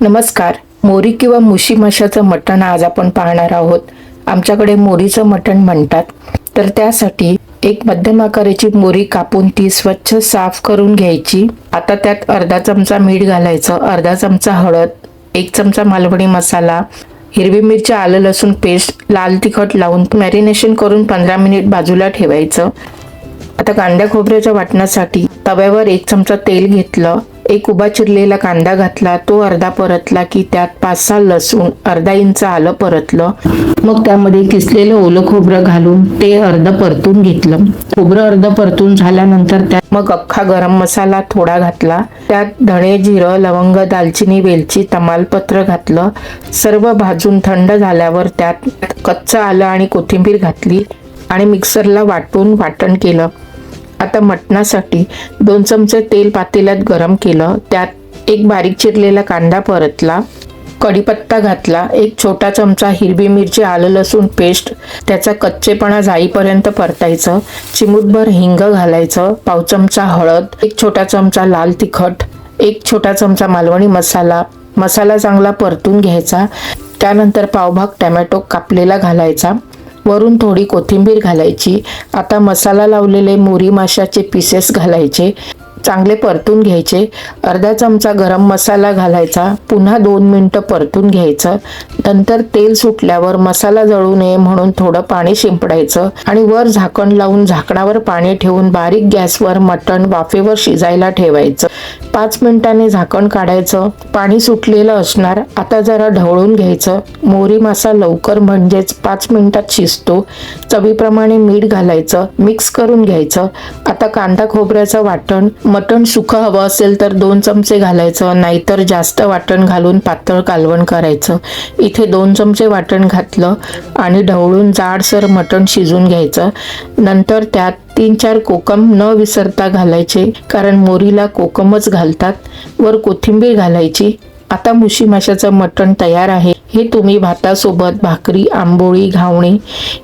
नमस्कार. मोरी किंवा मुशी माशाचं मटण आज आपण पाहणार आहोत. आमच्याकडे मोरीचं मटण म्हणतात. तर त्यासाठी एक मध्यम आकाराची मोरी कापून ती स्वच्छ साफ करून घ्यायची. आता त्यात अर्धा चमचा मीठ घालायचं. अर्धा चमचा हळद एक चमचा मालवणी मसाला हिरवी मिरची आलं लसूण पेस्ट लाल तिखट लावून मॅरिनेशन करून पंधरा मिनिट बाजूला ठेवायचं. आता कांद्या खोबऱ्याच्या वाटण्यासाठी तव्यावर एक चमचा तेल घेतलं. एक उभा चिरलेला कांदा घातला तो अर्धा परतला की त्यात पाच सहा लसूण अर्धा इंच आलं परतलं. मग त्यामध्ये किसलेलं ओलं खोबरं घालून ते अर्ध परतून घेतलं. खोबरं अर्ध परतून झाल्यानंतर त्यात मग अख्खा गरम मसाला थोडा घातला. त्यात धणे जिरं लवंग दालचिनी वेलची तमालपत्र घातलं. सर्व भाजून थंड झाल्यावर त्यात कच्चं आलं आणि कोथिंबीर घातली आणि मिक्सरला वाटून वाटण केलं. आता मटणासाठी दोन चमचे तेल पातेल्यात गरम केलं. त्यात एक बारीक चिरलेला कांदा परतला. कढीपत्ता घातला. एक छोटा चमचा हिरवी मिरची आलं लसूण पेस्ट त्याचा कच्चेपणा जाईपर्यंत परतायचं. चिमूटभर हिंग घालायचं. पाव चमचा हळद एक छोटा चमचा लाल तिखट एक छोटा चमचा मालवणी मसाला. मसाला चांगला परतून घ्यायचा. त्यानंतर पावभाग टॅमॅटो कापलेला घालायचा. वरून थोडी कोथिंबीर घालायची. आता मसाला लावलेले मोरी माशाचे पीसेस घालायचे. चांगले परतून घ्यायचे. अर्धा चमचा गरम मसाला घालायचा. पुन्हा दोन मिनटं परतून घ्यायचं. नंतर तेल सुटल्यावर मसाला जळू नये म्हणून थोडं पाणी शिंपडायचं आणि वर झाकण लावून झाकणावर पाणी ठेवून बारीक गॅसवर मटण वाफेवर शिजायला ठेवायचं. पाच मिनिटांनी झाकण काढायचं पाणी सुटलेलं असणार आता जरा ढवळून घ्यायचं. मोरी मासा लवकर म्हणजेच पाच मिनिटात शिजतो. चवीप्रमाणे मीठ घालायचं मिक्स करून घ्यायचं. आता कांदा खोबऱ्याचं वाटण. मटण सुखं हवं असेल तर दोन चमचे घालायचं नाहीतर जास्त वाटण घालून पातळ कालवण करायचं. इथे दोन चमचे वाटण घातलं आणि ढवळून जाडसर मटण शिजून घ्यायचं. नंतर त्यात तीन चार कोकम न विसरता घालायचे कारण मोरीला कोकमच घालतात. वर कोथिंबीर घालायची. आता मुशी माशाचं मटण तयार आहे. हे तुम्ही भातासोबत भाकरी आंबोळी घावणी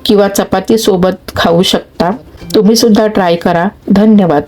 किंवा चपातीसोबत खाऊ शकता. तुम्ही सुद्धा ट्राय करा. धन्यवाद.